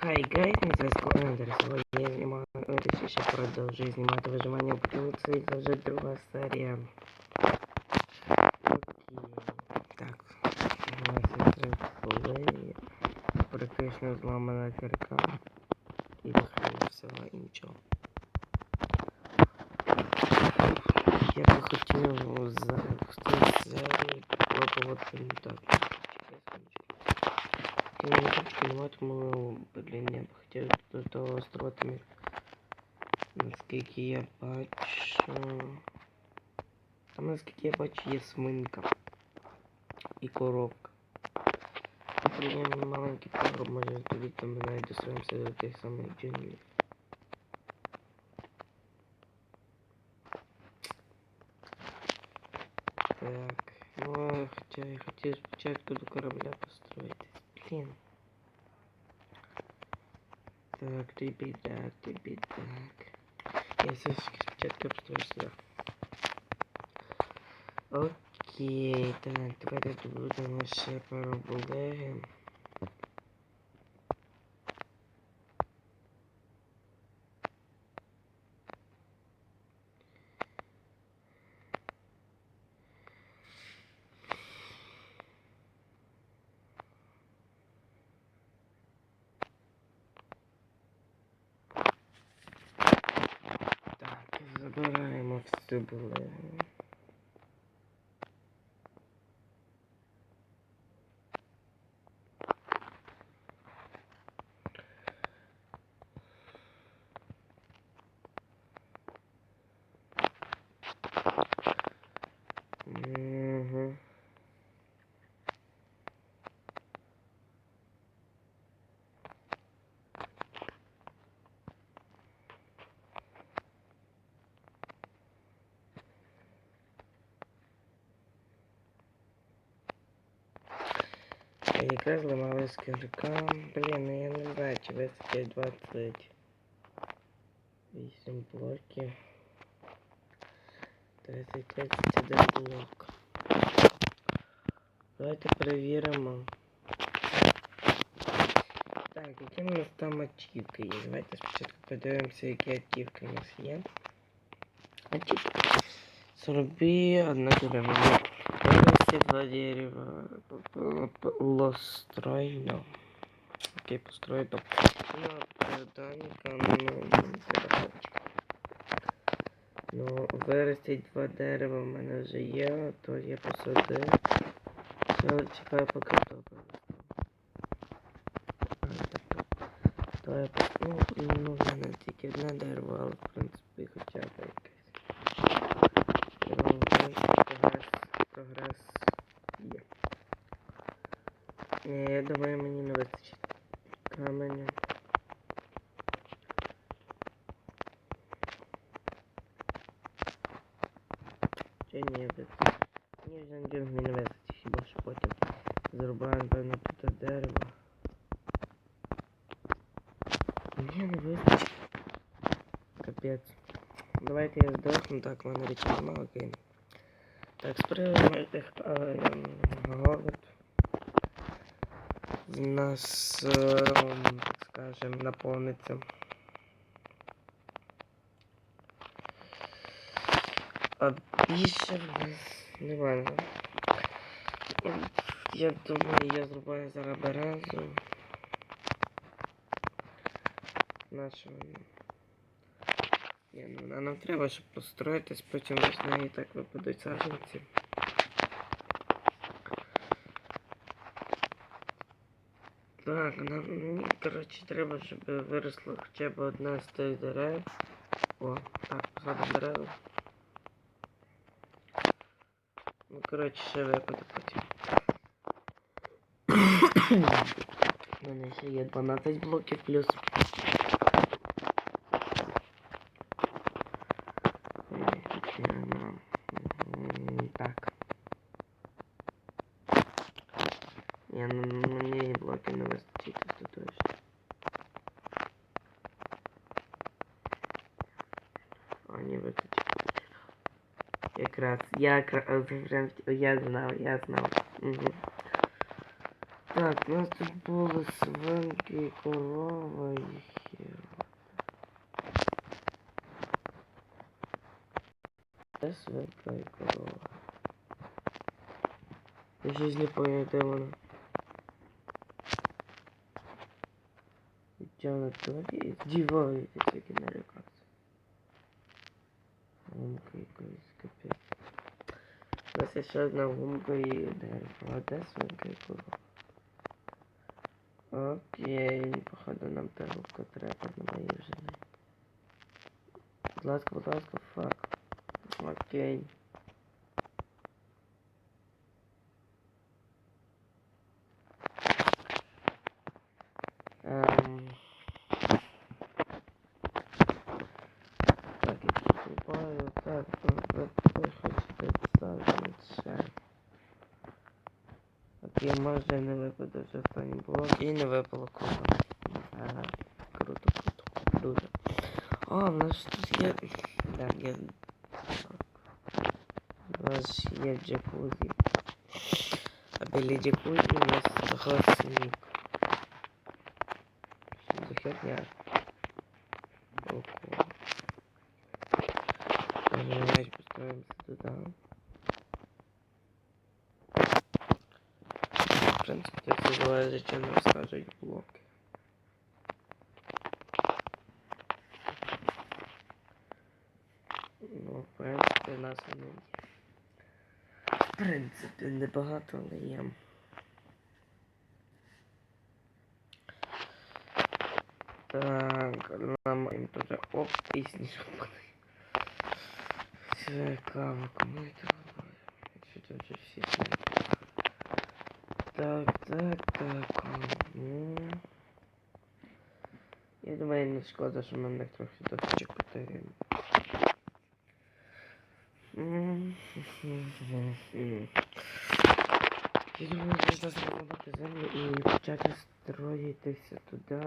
Хай гайз, на зв'язку Ендер. Сьогодні я знімаю, е, точніше продовжую знімати виживання у Плюці. Це вже друга серія. Окей. Так. У нас є три хвилини. Практично зламана кірка. І дохрена всього іншого. Я би хотів за в цій серії пробувати ну так. Чекай, секундочку. Я не хочу пониматиму, блін, я б хотів до того строти. Наскільки я бачу. Там наскільки я бачу є свинка. І коробка. І приємний маленький погроб, може тоді там ми навіть достроїмося до тих самих джунглів. Так, ну хоча я хотів спочатку до корабля построїтись. Блін. Так, тобі так, тобі так. Я все ж таки спочатку построю сюди. Окей, так, давайте добудемо ще пару булеги. 不 Я якраз ламалась кирка. Блін, ну я не знаю, чи вистачить 28 блоків. 30-31 блок. Давайте перевіримо. Так, які у нас там ачівки є? Давайте спочатку подивимося, які ачівки у нас є. Ачівки. Сруби одна деревина. Вынести два дерева. Лостройно. Окей, построй дом. Ну, проданника, ну, треба Ну, виростить два дерева в мене вже є, то я посадив. Все, чекаю поки добре. То я пос- ну, ну, в мене тільки одне дерево, але в принципі хоча б якесь. Ні, я думаю, мені не вистачить каменю. Чи ні, вистачить? Ні, вже мені не вистачить, хіба що потім зрубаємо, певно, тут дерево. Ні, не вистачить. Капець. Давайте я здохну, так, в мене речі нема, окей. Так, з приводу тих голод. В нас, е, так скажем, наповниться. А більше в нас немає. Я думаю, я зрубаю зараз березу. Нашого. Ні, ну вона нам треба, щоб построїтись, потім з неї так випадуть саджанці. Так, нам, мені, коротше, треба, щоб виросло хоча б одна з тих дерев. О, так, посадимо дерева. Ну, коротше, ще випаде потім. У мене ще є 12 блоків плюс. я якраз, я знав, я знав. Угу. Так, у нас тут були свинки, і корова і хер. Де свинка і корова? Я щось не понял, де вона. Тяна твої здівається тільки на рекацію. Гумка якоїсь капець. У нас є ще одна гумка і дерево. А де свинка і корова? Окей, походу нам та которая треба не. Будь ласка, ласка, фак. Окей. Окей, може не випаде вже останній блок. І не випало круто. Ага, круто, круто. Дуже. О, в нас тут є. Да, є. У нас є джакузі. А біля джакузі у нас гасник. Що за херня? Ого. Давайте поставимося туда. принципі, це все залежить, чим нам скажуть блоки. Ну, в принципі, у нас вони є. В принципі, небагато, але є. Так, нам їм теж оп, і сніжок. Все, кава, кому это надо? Что-то уже все знают. Так, так, так. ну. Я думаю, не шкода, що в них трохи дочечок потеряємо. Я думаю, можна зробити землю і почати строїтися туди.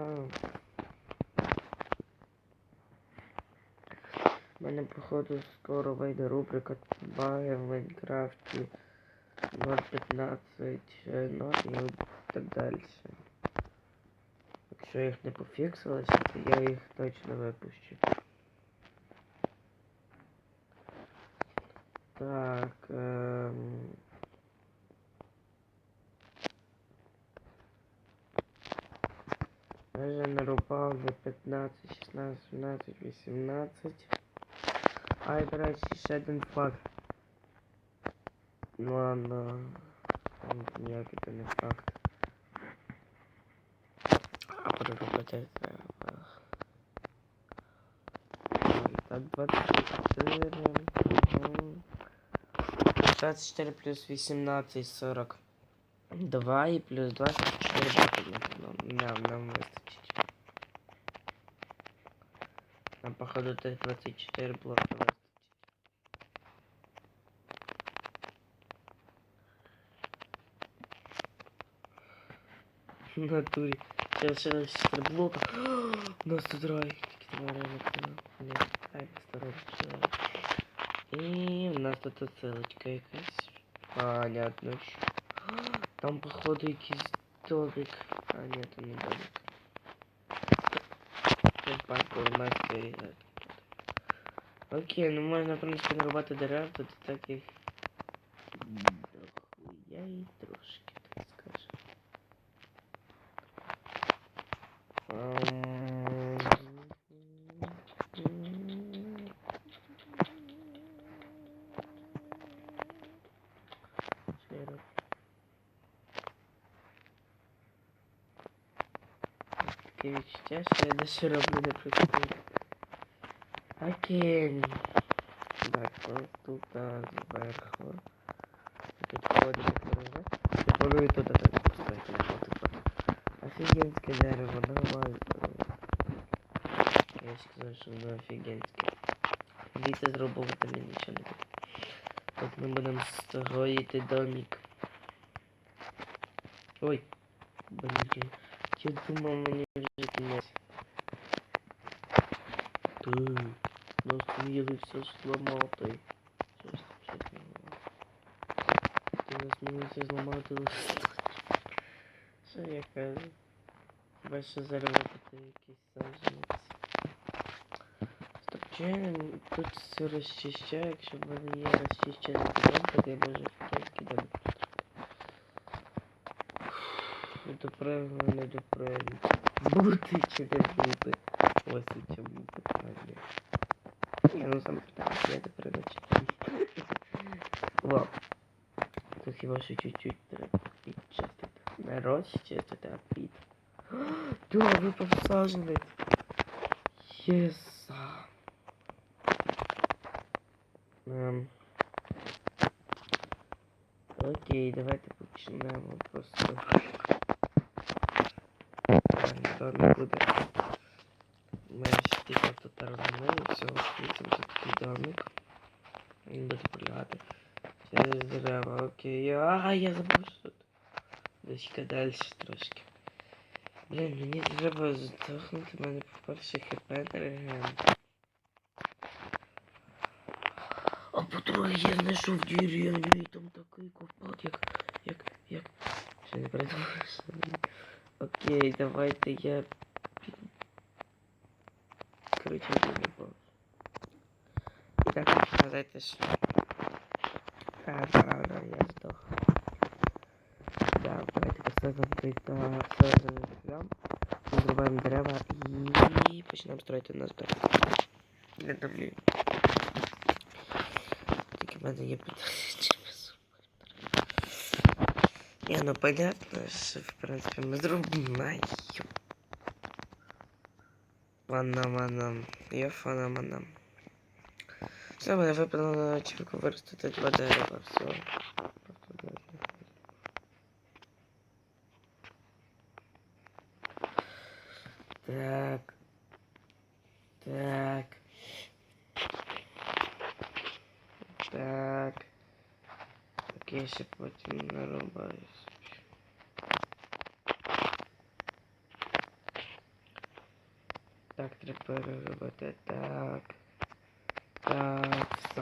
У мене, походу, скоро вийде рубрика Бає в Майнкрафті 0.15, е, ну і так далі. Якщо їх не пофіксилося, то я їх точно випущу. Так, ем... Я вже нарубав до 15, 16, 17, 18. А, і, до речі, ще один факт. Ну ладно. Там Ніякий то не факт. А переробити треба. Так, 24. мгм. 24 плюс 18, 40. 2 і плюс 24 буде. Ну, нам, нам вистачить. Нам, походу, тих 24 блока В натурі. Ще лишилось 4 блока. У нас тут рай. Тільки два рай накрили. Ні, хай постараємося. І у нас тут отсилочка якась. Понятно. що. Там, походу, якийсь домик. А, ні, то не домик. Це банку у нас вирізати. Окей, ну можна, в принципі, нарубати дерев, тут таких дохуя і трошки, Таке відчуття, що я дещо роблю не прикольно. Окей. Так, ось тут а, зверху. Тут ходимо корова. Пропоную туди так поставити на фото. Офігенське дерево, нормально. Я ж сказав, що воно офігенське. Дивіться, зробити мені нічого не буде. Тут ми будемо строїти домик. Ой, блін. Я думал, мне лежит мать. Ты, но ты все сломал ты. Ты нас мені все сломал, ты Що я кажу? Хіба що заробити якийсь саджанець. Тут все розчищає, чтобы в мене є розчищений дом, то я можу в той кидати. то правильно надо правильно. Бути через лупы. Ось эти лупы правильно. Не, ну сам пытался это пророчить. Вау. Тут его еще чуть-чуть пропить часто. Нарочить сейчас это пит. Да, вы посажены. Yes. Эм. Окей, давайте починаємо просто. Через дерева, окей. А, я забув, що тут. Дочка далі трошки. Блін, мені треба здохнути, в мене по-перше хп реген. А по-друге, я знайшов деревню і там такий ковпак, як, як, як... Ще не придумав, що мені. Окей, давайте я... під- Короче, я не буду. І так, сказати, що... А, правда, я сдох. Да, давайте посмотрим созданный дом. Вырубаем дерево и начинаем строить у нас дом. Я думаю. Так, надо не пытаюсь. Не, ну понятно, что, в принципе, мы зарубаем. Ванна-манам. Я фанаманам. Все, мене випадало очівку виростити два дерева, все. Дерева. Так. Так. Так. Окей, ще потім нарубаюсь. Так, треба. Так. Так, все.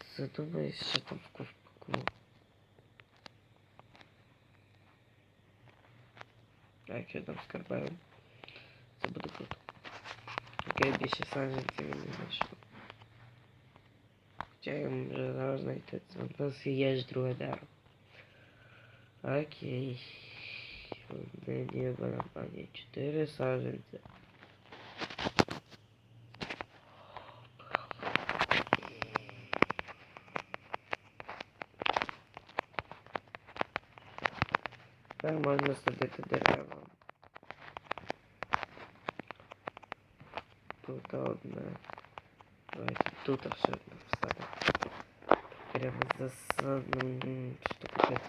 задумаюсь, що там в ковпаку. А якщо там скарбаю, це буде круто. Окей, більше саженців я не знайшов. Хоча я вже зараз знайти це. У нас є ж друге дерево. Окей. Один, два, два, чотири саженці. Тепер можна садити дерева. Тут одне. Давайте тут все одне всадимо. Прямо засадимо. Що таке?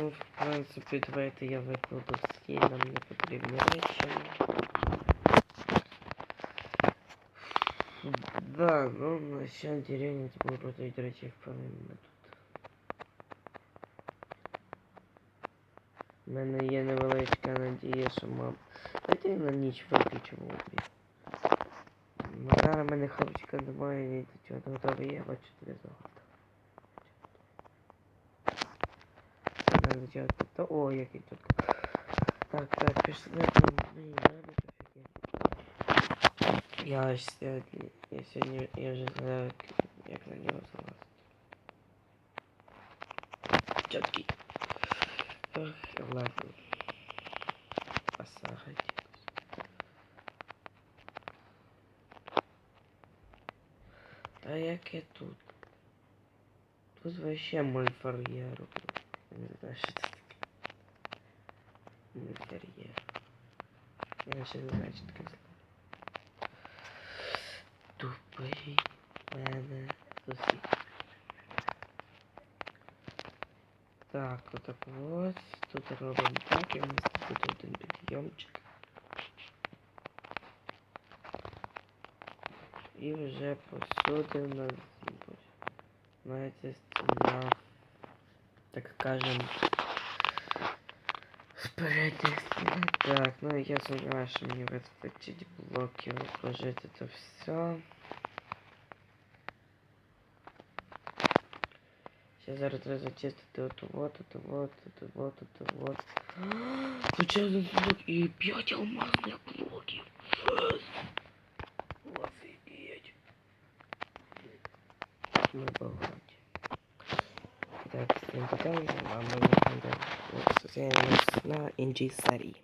Ну, в принципі, давайте я викладу стій, нам не потрібні речі. Да, ну на ще деревня було проти речі впевнено тут. У мене є невеличка надія, що мам. Давайте я на ніч виключимо обід. Ну, зараз в мене хлопчика немає, ні до чого готовий, я бачу тебе. Надо чого то О, який тут. Так, так, пішли офігенно. Я аж сьогодні, я сьогодні, я вже знаю, як на нього залазити. Чоткий. Ох, ладно. Посагать. А як я тут? Тут вообще мольфар'єр. Я не знаю, що це таке. Мольфар'єр. Я ще не знаю, що таке слово. Тупий мене усі. Так, отак ось. Тут робимо так, і у нас тут буде один підйомчик. І вже посюди у нас мається стіна, так скажем, з передньої стіни. Так, ну я сумніваюся, що мені вистачить блоків вложити це все. Ще зараз треба зачистити от вот, от вот, от вот, от вот. Тут ще один блок і 5 алмазних блоків. Жесть. Офігеть. Ми багаті. Так, всім пока, а ми зустрінемось на іншій серії.